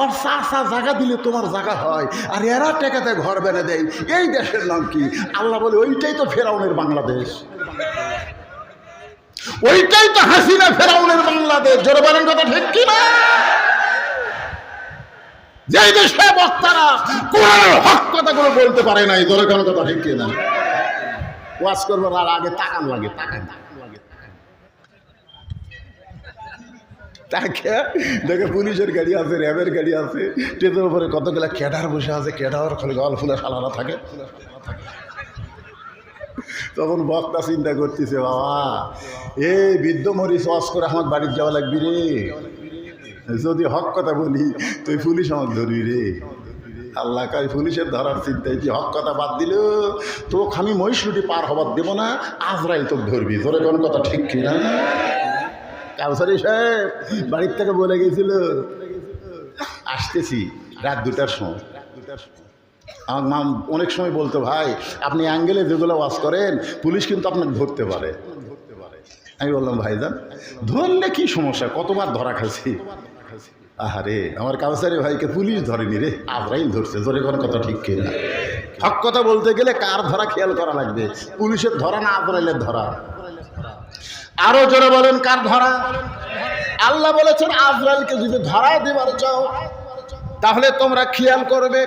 ওর চা জায়গা দিলে তোমার জায়গা হয়। আর এরা টেকাতে ঘর বেনে দেয়। এই দেশের নাম কি? আল্লাহ বলে, ওইটাই তো ফেরাউনের বাংলাদেশ। ওইটাই তো হাসিনা ফেরাউনের বাংলাদেশ। জোরে বলেন কথা ঠিক কি না যে দেশে বক্তারা কোরআনের হক কথাগুলো বলতে পারে নাই, জোরে কোনো কথা ঠিক কি না ওয়াজ করবার আর আগে তাকান লাগে, তাকান তাকান লাগে তাকে দেখে পুলিশের গাড়ি আছে, র্যাবের গাড়ি আছে। ট্রেনের উপরে কতগুলা ক্যাডার বসে আছে ক্যাডার খালি গল ফুলে সালারা থাকে। তখন বক্তা চিন্তা করতেছে, বাবা, এই বৃদ্ধ মরিচ ওয়াজ করে আমার বাড়ির যাওয়া লাগবি রে। যদি হক কথা বলি, তুই পুলিশ আমার ধরবি রে। আল্লাহ কাই পুলিশের ধরার চিন্তায় কি হক কথা বাদ দিল? তো আমি মহিষুটি পার হবার দেবো না, আজরাইল তোকে ধরবি। তোর কোন কথা ঠিক কি না কাউসারি সাহেব, বাড়ির থেকে বলে গেছিল, আসতেছি, রাত দুটার সময়। আমার মা অনেক সময় বলতো, ভাই, আপনি অ্যাঙ্গেলে যেগুলো ওয়াশ করেন, পুলিশ কিন্তু আপনাকে ধরতে পারে। আমি বললাম ভাই ভাইজান, ধরলে কি সমস্যা? কতবার ধরা খাচ্ছি আহারে, আমার কাউসারি ভাইকে পুলিশ ধরেনি রে। আজরাইল ধরছে ধরে কোনো কথা ঠিক কিনা হক কথা বলতে গেলে কার ধরা খেয়াল করা লাগবে? পুলিশের ধরা না আজরাইলের ধরা। আরও জোরে বলেন, কার ধরা? আল্লাহ বলেছেন, আজরাইলকে যদি ধরা দেবার চাও, তাহলে তোমরা খেয়াল করবে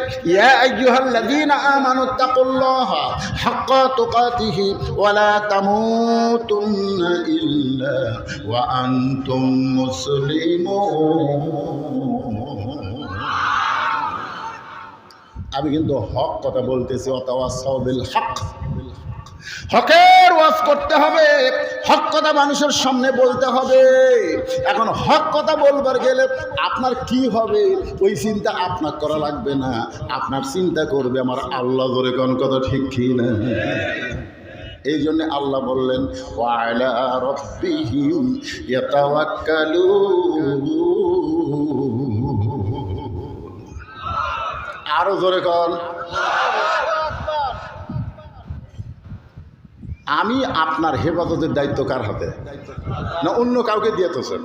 আমি কিন্তু হক কথা বলতেছি, অতাওয়াসাউ বিল হক। হকের ওয়াজ করতে হবে, হক কথা মানুষের সামনে বলতে হবে। এখন হক কথা বলবার গেলে আপনার কি হবে? ওই চিন্তা আপনার করা লাগবে না, আপনার চিন্তা করবে আমার আল্লাহ ধরে কোন কথা ঠিক কি না এই জন্য আল্লাহ বললেন আরও জোরে কন। আমি আপনার হেফাজতের দায়িত্ব কার হাতে? না অন্য কাউকে দিয়েতেছেন?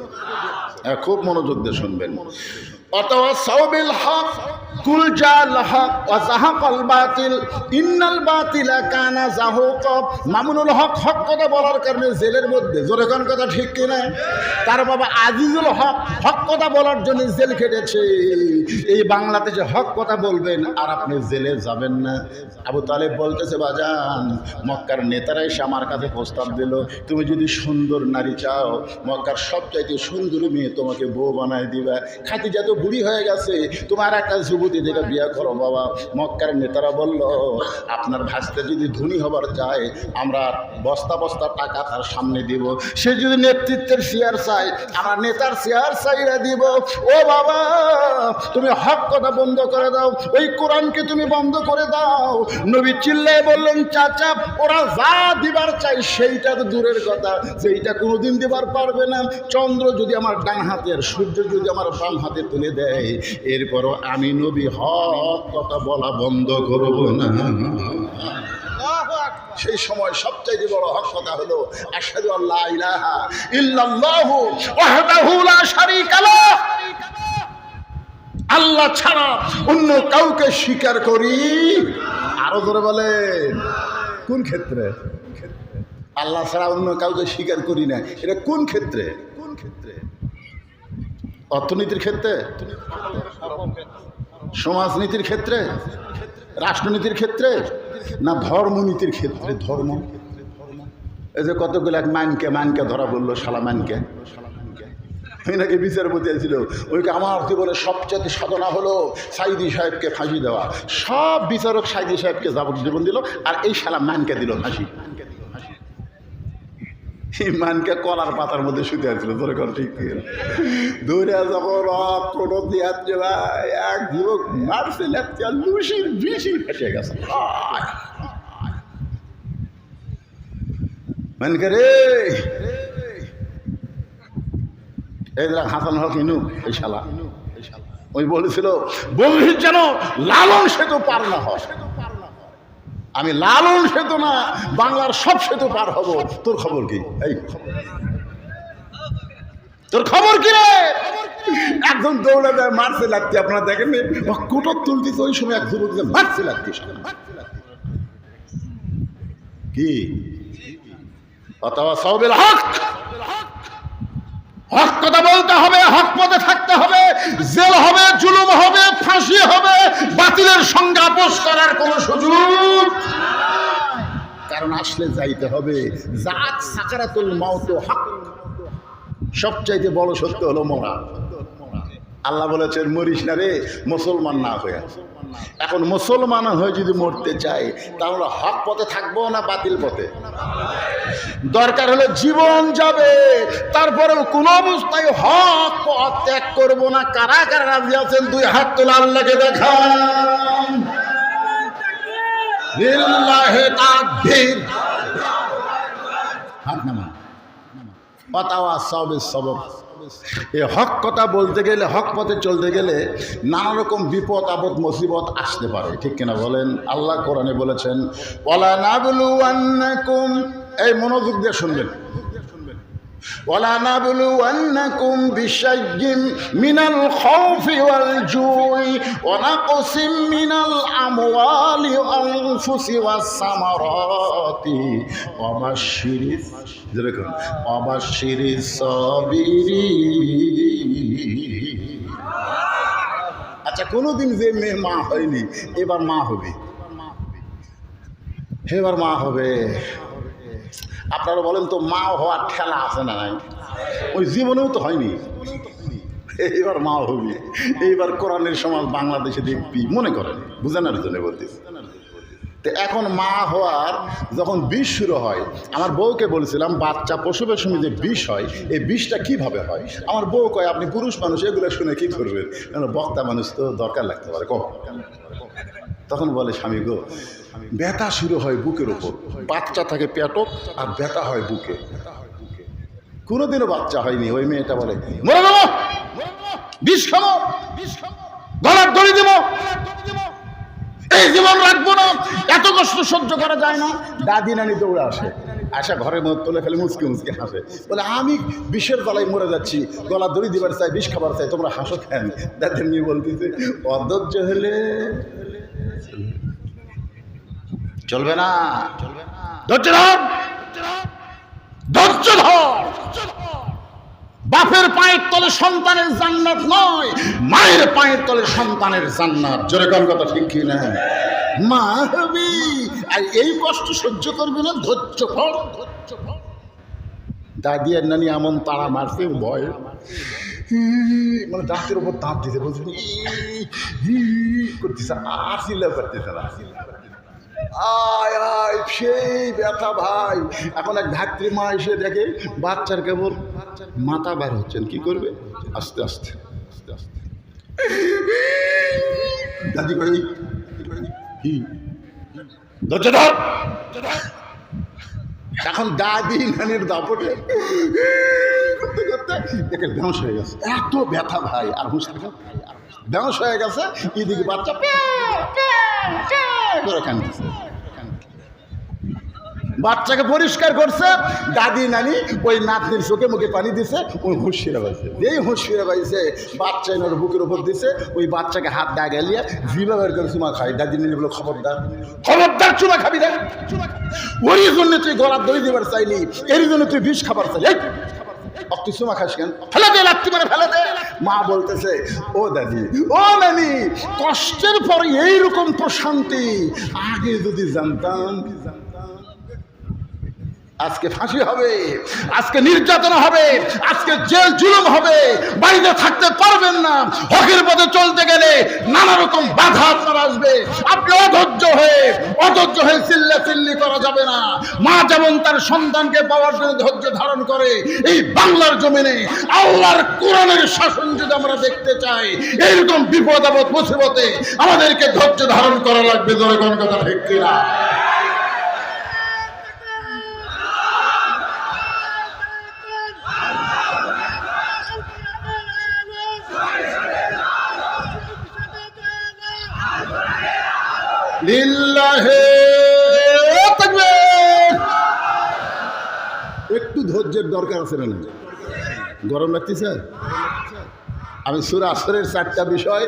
হ্যাঁ, খুব মনোযোগ দিয়ে শুনবেন। অথবা সাউবিল হক তার বাবা হক হক কথা বলার জন্য জেল এই হক কথা বলবেন, আর আপনি জেলে যাবেন না। আবু তালেব বলতেছে, বাজান, মক্কার নেতারা এসে আমার কাছে প্রস্তাব দিল, তুমি যদি সুন্দর নারী চাও, মক্কার সবচাইতে সুন্দরী মেয়ে তোমাকে বউ বানায় দিবা। খাতি তো বুড়ি হয়ে গেছে, তোমার একটা যুবতী দেখে বিয়ে করো বাবা। মক্কার নেতারা বলল, আপনার ভাসতে যদি ধনী হবার চায়, আমরা বস্তা বস্তা টাকা তার সামনে দিব। সে যদি নেতৃত্বের শেয়ার চায়, আমরা নেতার শেয়ার চাইরা দিব। ও বাবা, তুমি হক কথা বন্ধ করে দাও। ওই কোরআনকে তুমি বন্ধ করে দাও। নবী চিল্লায় বললেন, চাচা, ওরা যা দিবার চাই সেইটা তো দূরের কথা। সেইটা কোনোদিন দিবার পারবে না। চন্দ্র যদি আমার ডান হাতের, সূর্য যদি আমার বাম হাতে তুলে দেয়, এরপরও আমি নবী হক কথা বলা বন্ধ করব না। সেই সময় সবচাইতে বড় হক কথা হলো, আশহাদু আল্লাহ ইলাহা ইল্লাল্লাহু ওয়াহদাহু লা শারীকা লাহ আল্লাহ ছাড়া অন্য কাউকে স্বীকার করি। আরও ধরে বলে কোন ক্ষেত্রে? আল্লাহ ছাড়া অন্য কাউকে স্বীকার করি না। এটা কোন ক্ষেত্রে? কোন ক্ষেত্রে? অর্থনীতির ক্ষেত্রে? সমাজনীতির ক্ষেত্রে, রাষ্ট্রনীতির ক্ষেত্রে, না ধর্মনীতির ক্ষেত্রে, ধর্ম? এই যে কতগুলো এক মানকে মানকে ধরা বলল, শালা মানকে নাকি বিচারপতি ছিল ওইকে আমার জীবনে সবচেয়ে সাধনা হলো সাইদি সাহেবকে ফাঁসি দেওয়া। সব বিচারক সাইদি সাহেবকে যাবজ্জীবন দিল, আর এই শালা মানকে দিল ফাঁসি। এই মানকে কলার পাতার মধ্যে শুতে আসছিল, তোর কর ঠিক দৌড়ে যখন কোনো দিয়াচ্ছে ভাই এক যুবক মারছে লেপছে লুসির বিশি ফেটে গেছে! মানকে রে এই দেখ, হাসান হক ইনু, এই শালা। ওই বলেছিল বন্ধুর যেন লালন সেতু পার না হয়। আমি লালন সেতু না, বাংলার সব সেতু পার হব। তোর খবর কি? এই, তোর খবর কি রে? একজন দৌড়ে দেয় মারছে লাগতি আপনারা দেখেন কোটর তো ওই সময় এক যুবক মারছে লাগতি কি? অথবা সবের হক! হক কথা বলতে হবে, হক পদে থাকতে হবে, জেল হবে, জুলুম হবে, ফাঁসি হবে, বাতিলের সঙ্গে আপোষ করার কোনো সুযোগ কারণ আসলে যাইতে হবে জাত সাকারাতুল মাউত হক। সবচাইতে বড় সত্য হলো মরা। আল্লাহ বলেছেন, মরিস না রে, মুসলমান না হয়ে এখন মুসলমান হয়ে যদি মরতে চাই তাহলে হক পথে থাকব না বাতিল পথে? দরকার হলে জীবন যাবে, তারপরেও কোন অবস্থায় হক পথ ত্যাগ করব না। কারা কারা রাজি আছেন? দুই হাত তোলা আল্লাহকে দেখান। হাত নামা সবক এ হক কথা বলতে গেলে, হক পথে চলতে গেলে নানা রকম বিপদ, আপদ, মুসিবত আসতে পারে। ঠিক কিনা বলেন? আল্লাহ কোরআনে বলেছেন এই মনোযোগ দিয়ে শুনবেন। ولنبلونكم بشيء من الخوف والجوع ونقص من الأموال والأنفس والثمرات وبشر যেরকম وبشر الصابرين আচ্ছা কোনোদিন যে মেয়ে মা হয়নি এবার মা হবে এবার মা হবে আপনারা বলেন তো মা হওয়ার ঠেলা আছে না নাই? ওই জীবনেও তো হয়নি। এইবার মা হবি। এইবার কোরআনের সমাজ বাংলাদেশে দেখবি, মনে করেন, বুঝানোর জন্য বলতেছি। তো এখন মা হওয়ার যখন বিষ শুরু হয়, আমার বউকে বলছিলাম, বাচ্চা প্রসবের সময় যে বিষ হয়, এই বিষটা কীভাবে হয়? আমার বউ কয়, আপনি পুরুষ মানুষ, এগুলো শুনে কি করবেন? বক্তা মানুষ তো দরকার লাগতে পারে কখন তখন বলে স্বামী গো, ব্যথা শুরু হয় বুকের ওপর বাচ্চা থাকে পেটক আর ব্যথা হয় বুকে। কোনোদিনও বাচ্চা হয়নি, ওই মেয়েটা বলে, মরে দেবো বিষ খাব গলার দড়ি দেবো, এই জীবন রাখব না, এত কষ্ট সহ্য করা যায় না। দাদি নানি দৌড়ে আসে, আসা ঘরের মধ্যে তুলে ফেলে মুসকে মুসকে হাসে। বলে, আমি বিষের গলায় মরে যাচ্ছি গলা দড়ি দিবার চাই, বিষ খাবার চাই, তোমরা হাসো খেন দাদি নিয়ে বলতেছে, অধৈর্য হলে চলবে না। ধৈর্য ধর। ধৈর্য ধর। বাপের পায়ের তলে সন্তানের জান্নাত নয় মায়ের পায়ের তলে সন্তানের জান্নাত। জোরে কোন কথা ঠিক কি না? মা হবি। আর এই কষ্ট সহ্য করবে না ধৈর্য ধর। ধৈর্য ধর দাদি আর নানি এমন তারা মারছে ভয়। মানে দাঁতের উপর দাঁত দিতে বলছে করতেছে আর চিল্লা করতেছে। না আয় আয়, সেই ব্যথা ভাই। এখন এক ধাত্রী মা এসে দেখে, বাচ্চার কেবল মাথা বার হচ্ছেন, কি করবে? আস্তে আস্তে আস্তে আস্তে। দাদি কই? কি ধৈর্য ধর। এখন দাদি নানির দাপটে। করতে করতে দেখে বেঁশ হয়ে গেছে। এত ব্যথা ভাই, আর হুঁশ থাকে বেঁশ হয়ে গেছে এদিকে বাচ্চা করে কান্দছে বাচ্চাকে পরিষ্কার করছে, দাদি, নানি, ওই নাতনির চোখে মুখে পানি দিছে, ওই হুঁশ ফিরে পাইছে। এই হুঁশ ফিরে পাইছে, বাচ্চা এনে বুকের উপর দিছে, ওই বাচ্চাকে হাত দা গেলিয়ে জিবা বের করে চুমা খাই দাদি, নানি বলে, খবরদার খবরদার চুমা খাবি দেখ ওরই জন্য তুই গলার দই দিবার চাইলি এর জন্য তুই বিষ খাবার চাইলি। ফেলে দে মা বলতেছে ও দাদি ও কষ্টের পর এইরকম প্রশান্তি। আগে যদি জানতাম আজকে ফাঁসি হবে, আজকে নির্যাতন হবে, আজকে জেল জুলুম হবে। বাড়িতে থাকতে পারবেন না। হকের পথে চলতে গেলে নানা রকম বাধা আপনার আসবে। আপনি অধৈর্য হয়ে অধৈর্য হয়ে চিল্লা চিল্লি করা যাবে না। মা যেমন তার সন্তানকে পাওয়ার জন্য ধৈর্য ধারণ করে, এই বাংলার জমিনে আল্লাহর কোরআনের শাসন যদি আমরা দেখতে চাই এইরকম বিপদ আপদ, মুসিবতে আমাদেরকে ধৈর্য ধারণ করা লাগবে। ধরে কথা ঠিক কিনা? একটু ধৈর্যের দরকার আছে না গরম লাগতেছে? আমি সুরা আসরের চারটা বিষয়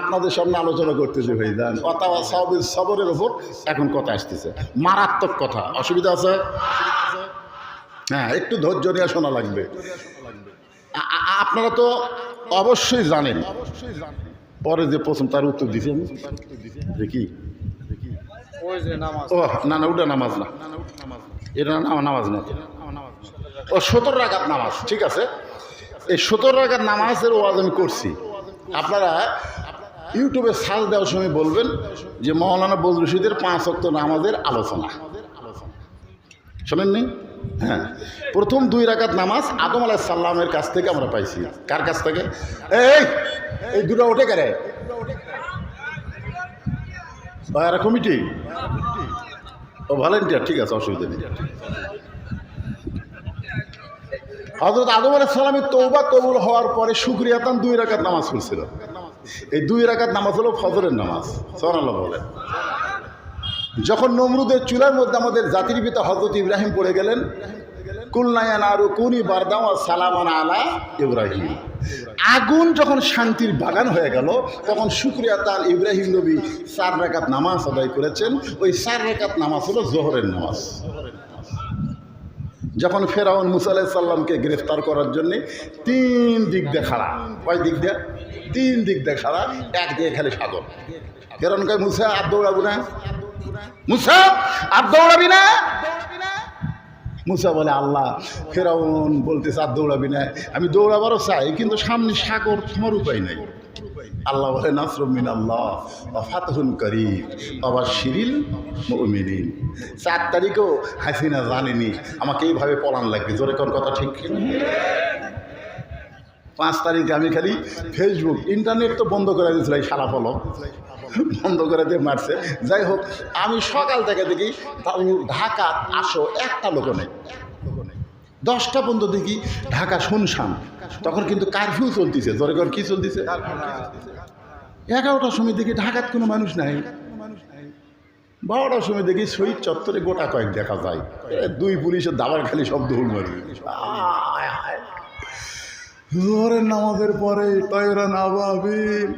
আপনাদের সামনে আলোচনা করতেছি ভাই দেন কথা সবের সবরের ওপর এখন কথা আসতেছে। মারাত্মক কথা। অসুবিধা আছে? হ্যাঁ একটু ধৈর্য নিয়ে শোনা লাগবে। আপনারা তো অবশ্যই জানেন। অবশ্যই জানেন পরে যে প্রশ্ন তার উত্তর দিছি আমি। দেখি। ও না না নামাজ না। নামাজ না। ও সতেরো নামাজ, ঠিক আছে? এই সতেরো নামাজের ওয়াজ আমি করছি। আপনারা ইউটিউবে সার্চ দেওয়ার সময় বলবেন যে মৌলানা বজরুল রশিদের পাঁচ অক্ত নামাজের আলোচনা। শোনেননি? হ্যাঁ। প্রথম দুই রাকাত নামাজ আদম আলাহ সাল্লামের কাছ থেকে আমরা পাইছি। কার কাছ থেকে? এই এই দুটো ওঠে কারে এরা কমিটি? ও ভলেন্টিয়ার, ঠিক আছে, অসুবিধা নেই। হজরত আদম আলাহ সালামের তৌবা কবুল হওয়ার পরে শুক্রিয়াতান দুই রাকাত নামাজ পড়ছিল। এই দুই রাকাত নামাজ হলো ফজরের নামাজ সোনাল্লাহ বলেন। যখন নমরুদের চুলার মধ্যে আমাদের জাতির পিতা হজরত ইব্রাহিম পড়ে গেলেন কুলনায়ান আরু কুনি বারদাম সালামান আলা ইব্রাহিম। আগুন যখন শান্তির বাগান হয়ে গেল, তখন শুক্রিয়া তার ইব্রাহিম নবী চার রেখাত নামাজ আদায় করেছেন। ওই চার রেখাত নামাজ হলো জোহরের নামাজ। যখন ফেরাউন মুসা আলাহ সাল্লামকে গ্রেফতার করার জন্য তিন দিক দিয়ে খাড়া। কয় দিক দিয়ে? তিন দিক দিয়ে খাড়া, এক দিয়ে খালি সাগর। ফেরাউন কয়, মুসা আর দৌড়াবো না? মুসা আর দৌড়াবি না? মুসা বলে, আল্লাহ, ফেরাউন বলতেছে, আর দৌড়াবি না। আমি দৌড়াবারও চাই, কিন্তু সামনে সাগর তোমার উপায় নাই। আল্লাহ বলে নাসরুমিন আল্লাহ ফাতহুন করিম বাবা শিরিল মুমিনিন। চার তারিখও হাসিনা জানেনি, আমাকে এইভাবে পলান লাগবে। জোরে কোন কথা ঠিক পাঁচ তারিখে আমি খালি ফেসবুক ইন্টারনেট তো বন্ধ করে দিয়েছিল এই সারা ফলো বন্ধ করে দিয়ে মারছে। যাই হোক, আমি সকাল থেকে দেখি ঢাকা আসো, একটা লোক নেই। দশটা পর্যন্ত দেখি ঢাকা শুনশান। তখন কিন্তু কারফিউ চলতেছে। জোরে কর কি চলতেছে? এগারোটার সময় দেখি ঢাকাত কোনো মানুষ নাই। বারোটার সময় দেখি শহীদ চত্বরে গোটা কয়েক দেখা যায়। দুই পুলিশের দাবার খালি শব্দ হুল মারবে। জোহরের নামাজের পরে তয়রা নাবাবিল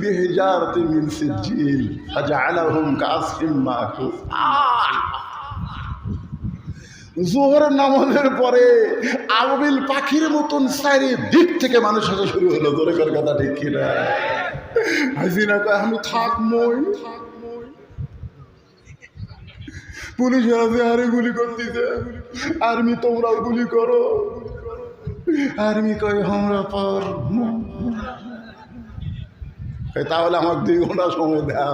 বিহিজারতি মিন সিজিল ফাজআলাহুম কাসফিম মাকুফ আহ! জোহরের নামাজের পরে আববিল পাখির মতন দিক থেকে মানুষ আসা শুরু হলো, জোরে কথা ঠিক কিনা? হাসিনা কয়, আমি থাক মই। পুলিশ আছে আরে গুলি করতেছে। আর্মি, তোমরাও গুলি করো। আর্মি কয়, আমরা পর তাহলে আমার দুই ঘণ্টা সময় দেওয়া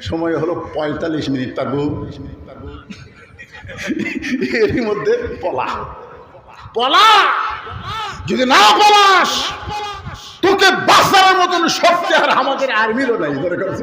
সময় হলো পঁয়তাল্লিশ মিনিট তাগু এরই মধ্যে পলা। পলা! যদি না পলাস, তোকে বাঁচানোর মতন শক্তি আর আমাদের আর্মিরও নাই, ধরে করছ